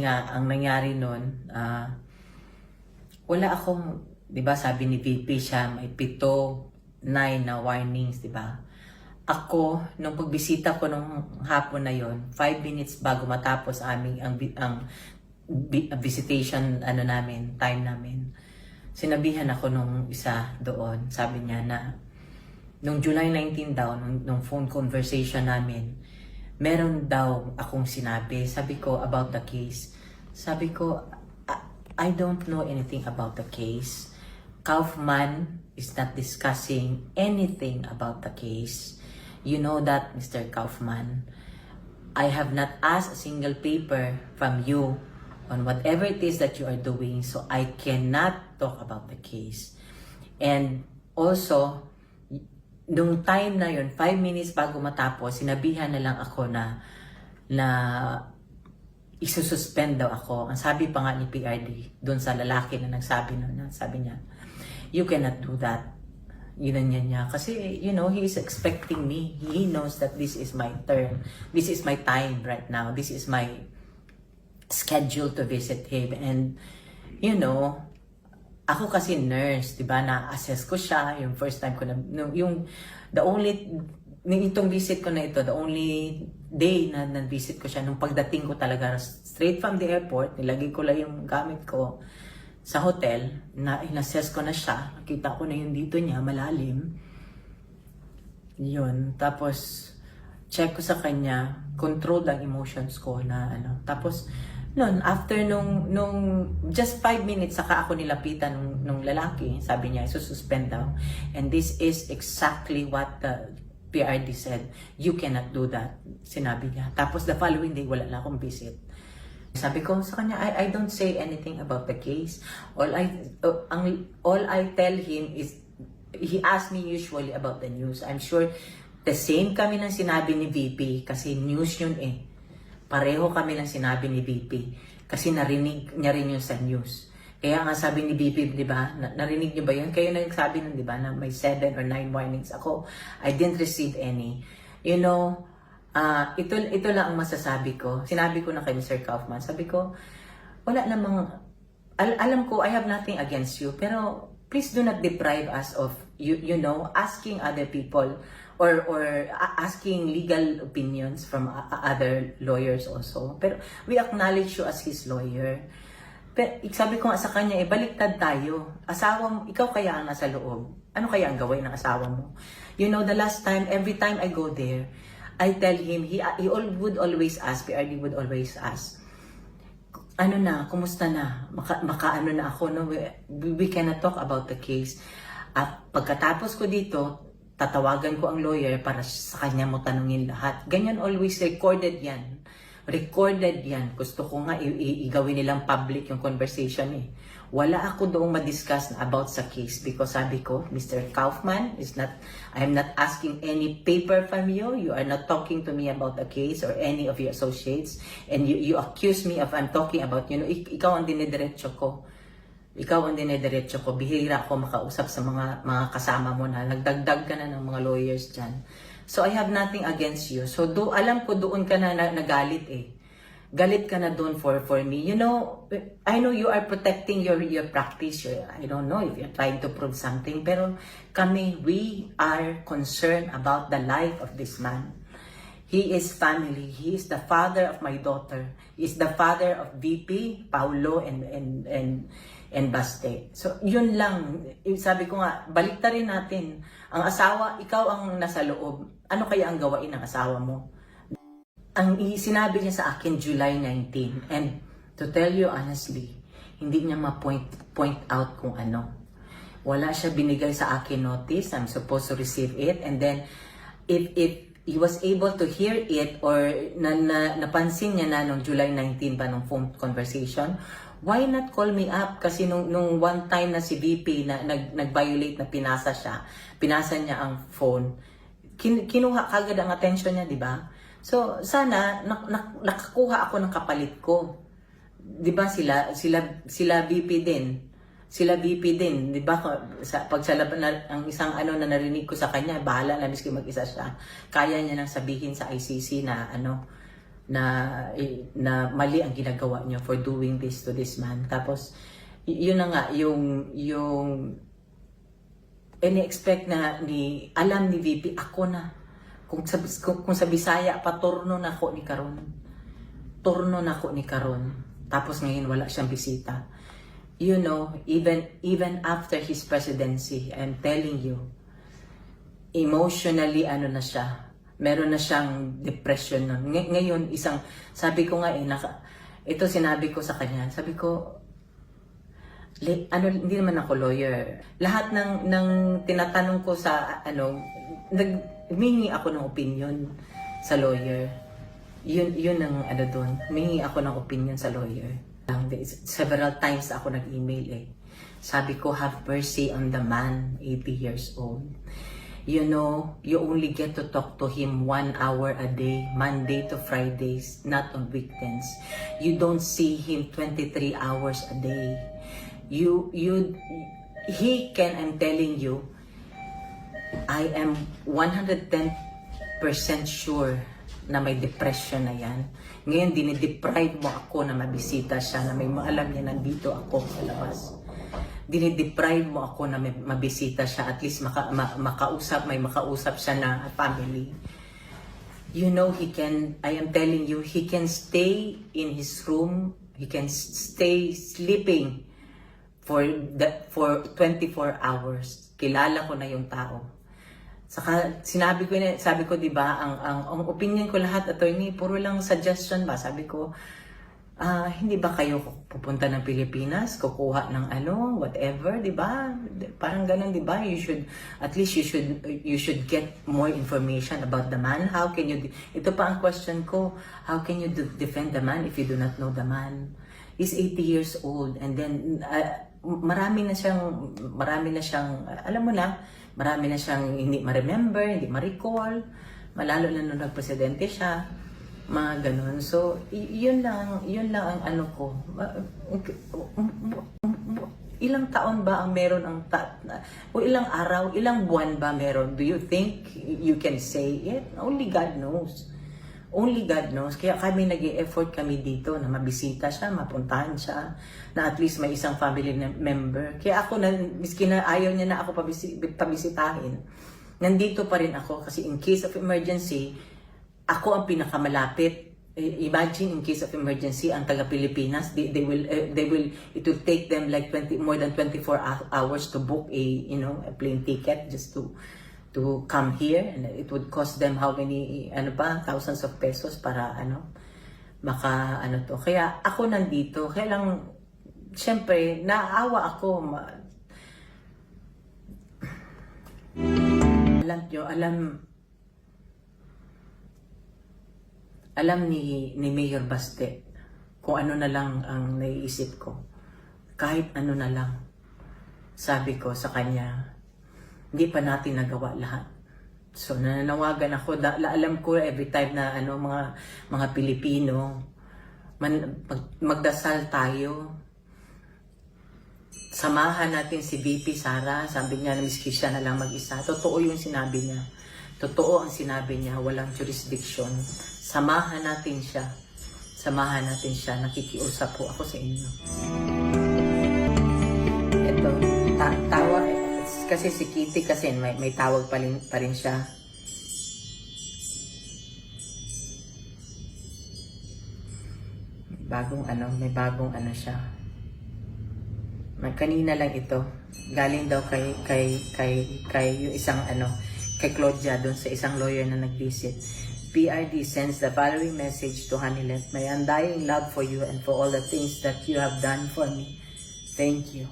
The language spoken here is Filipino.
nga, ang nangyari nun, ah, wala akong, di ba sabi ni VP siya, may pito, nine na warnings, di ba? Ako, nung pagbisita ko nung hapon na yon, five minutes bago matapos aming ang, ang visitation ano namin, time namin, sinabihan ako nung isa doon, sabi niya na nung July 19 daw, nung, nung phone conversation namin, meron daw akong sinabi. Sabi ko about the case. Sabi ko, I, don't know anything about the case. Kaufman is not discussing anything about the case. You know that, Mr. Kaufman. I have not asked a single paper from you on whatever it is that you are doing, so I cannot talk about the case. And also, nung time na yun, five minutes bago matapos, sinabihan na lang ako na na isususpend daw ako. Ang sabi pa nga ni PRD, doon sa lalaki na nagsabi na sabi niya, you cannot do that. Yun niya niya. Kasi, you know, he is expecting me. He knows that this is my turn. This is my time right now. This is my schedule to visit him. And, you know, ako kasi nurse, 'di ba? Na-assess ko siya yung first time ko na yung the only nitong visit ko na ito, the only day na na-visit ko siya nung pagdating ko talaga straight from the airport, nilagay ko lang yung gamit ko sa hotel, na in-assess ko na siya, nakita ko na yung dito niya, malalim. Yun. Tapos, check ko sa kanya, controlled ang emotions ko na ano. Tapos, nun, after nung, nung just five minutes, saka ako nilapitan nung, nung lalaki, sabi niya, isususpend daw. And this is exactly what the PRD said. You cannot do that. Sinabi niya. Tapos the following day, wala na akong visit. Sabi ko sa kanya, I, I don't say anything about the case. All I, uh, ang, all I tell him is, he asks me usually about the news. I'm sure the same kami ng sinabi ni VP kasi news yun eh. Pareho kami ng sinabi ni VP kasi narinig niya rin yun sa news. Kaya nga sabi ni VP, di ba, na- narinig niyo ba yun? Kayo nagsabi nun, di ba, na may seven or nine warnings ako. I didn't receive any. You know, ah ito, ito lang ang masasabi ko. Sinabi ko na kay Mr. Kaufman, sabi ko, wala namang, al- alam ko, I have nothing against you, pero please do not deprive us of, you, you know, asking other people or or asking legal opinions from other lawyers also. Pero we acknowledge you as his lawyer. Pero sabi ko nga sa kanya, eh, baliktad tayo. Asawa mo, ikaw kaya ang nasa loob. Ano kaya ang gawin ng asawa mo? You know, the last time, every time I go there, I tell him, he, he would always ask, PRD would always ask, ano na, kumusta na? Maka, makaano na ako, no? We, we cannot talk about the case. At pagkatapos ko dito, tatawagan ko ang lawyer para sa kanya mo tanungin lahat. Ganyan always recorded yan. Recorded yan. Gusto ko nga igawin nilang public yung conversation eh. Wala ako doong madiscuss na about sa case because sabi ko, Mr. Kaufman is not, I'm not asking any paper from you. You are not talking to me about the case or any of your associates. And you, you accuse me of I'm talking about, you know, ik- ikaw ang dinidiretso ko. Ikaw ang dinidiretso ko. Bihira ako makausap sa mga mga kasama mo na nagdagdag ka na ng mga lawyers dyan. So I have nothing against you. So do alam ko doon ka na, na nagalit eh. Galit ka na doon for for me. You know, I know you are protecting your your practice. I don't know if you're trying to prove something. Pero kami, we are concerned about the life of this man. He is family. He is the father of my daughter. He is the father of VP, Paulo, and and and and Baste. So, yun lang. Eh, Sabi ko nga, baliktarin natin. Ang asawa, ikaw ang nasa loob. Ano kaya ang gawain ng asawa mo? Ang sinabi niya sa akin July 19. And to tell you honestly, hindi niya ma-point point out kung ano. Wala siya binigay sa akin notice. I'm supposed to receive it. And then, if, if he was able to hear it or na, na, napansin niya na nung July 19 pa nung phone conversation, why not call me up? Kasi nung, nung one time na si VP na nag, nag-violate na pinasa siya, pinasa niya ang phone, kin, kinuha kagad ang attention niya, di ba? So, sana nak, nak, nakakuha ako ng kapalit ko. 'Di ba sila sila sila VP din. Sila VP din, 'di ba? Sa pag sa laban na, ang isang ano na narinig ko sa kanya, bahala na miski mag-isa siya. Kaya niya nang sabihin sa ICC na ano na eh, na mali ang ginagawa niyo for doing this to this man. Tapos yun na nga yung yung ini-expect na ni alam ni VP ako na kung sa kung, kung sa Bisaya paturno na ako ni karon. Turno na ako ni karon. Tapos ngayon wala siyang bisita. You know, even even after his presidency, I'm telling you, emotionally ano na siya. Meron na siyang depression nun. Ngay- ngayon, isang, sabi ko nga eh, naka, ito sinabi ko sa kanya, sabi ko, li- ano, hindi naman ako lawyer. Lahat ng, ng tinatanong ko sa, ano, nag, humingi ako ng opinion sa lawyer. Yun, yun ang ano doon. Humingi ako ng opinion sa lawyer. Several times ako nag-email eh. Sabi ko, have mercy on the man, 80 years old. You know, you only get to talk to him one hour a day, Monday to Fridays, not on weekends. You don't see him 23 hours a day. You, you, he can, I'm telling you, I am 110% sure na may depression na yan. Ngayon, dinideprive mo ako na mabisita siya, na may maalam niya nandito ako sa labas. Dinideprive mo ako na mabisita siya, at least maka, ma- makausap, may makausap siya na family. You know, he can, I am telling you, he can stay in his room, he can stay sleeping for the, for 24 hours. Kilala ko na yung tao. Saka sinabi ko na, sabi ko 'di ba, ang, ang ang opinion ko lahat attorney puro lang suggestion ba. Sabi ko ah hindi ba kayo pupunta ng Pilipinas, kukuha ng ano, whatever, 'di ba? Parang ganun 'di ba? You should at least you should you should get more information about the man. How can you Ito pa ang question ko, how can you de- defend the man if you do not know the man? He's 80 years old and then ah, marami na siyang marami na siyang alam mo na marami na siyang hindi ma-remember, hindi ma-recall, malalo na nung nagpresidente siya, mga ganun. So, yun lang, yun lang ang ano ko. Ma- Ilang taon ba ang meron ang ta- o ilang araw, ilang buwan ba meron? Do you think you can say it? Only God knows. Only God knows. Kaya kami nag effort kami dito na mabisita siya, mapuntahan siya, na at least may isang family na- member. Kaya ako na, miski na ayaw niya na ako pabisi, pabisitahin, nandito pa rin ako kasi in case of emergency, ako ang pinakamalapit. Imagine in case of emergency, ang taga Pilipinas, they, they will, eh, they will, it will take them like 20, more than 24 hou- hours to book a, you know, a plane ticket just to, to come here and it would cost them how many ano pa thousands of pesos para ano maka ano to kaya ako nandito kaya lang syempre naawa ako alam nyo alam alam ni ni Mayor Baste kung ano na lang ang naiisip ko kahit ano na lang sabi ko sa kanya hindi pa natin nagawa lahat. So nananawagan ako, da, la- alam ko every time na ano mga mga Pilipino man, mag- magdasal tayo. Samahan natin si VP Sara, sabi niya na miski siya na lang mag-isa. Totoo yung sinabi niya. Totoo ang sinabi niya, walang jurisdiction. Samahan natin siya. Samahan natin siya. Nakikiusap po ako sa inyo. Ito, ta- tawa, kasi si Kitty kasi may, may tawag pa rin, pa rin siya. Bagong ano, may bagong ano siya. May kanina lang ito. Galing daw kay kay kay kay yung isang ano, kay Claudia doon sa isang lawyer na nag-visit. PRD sends the following message to Hanilet. My undying love for you and for all the things that you have done for me. Thank you.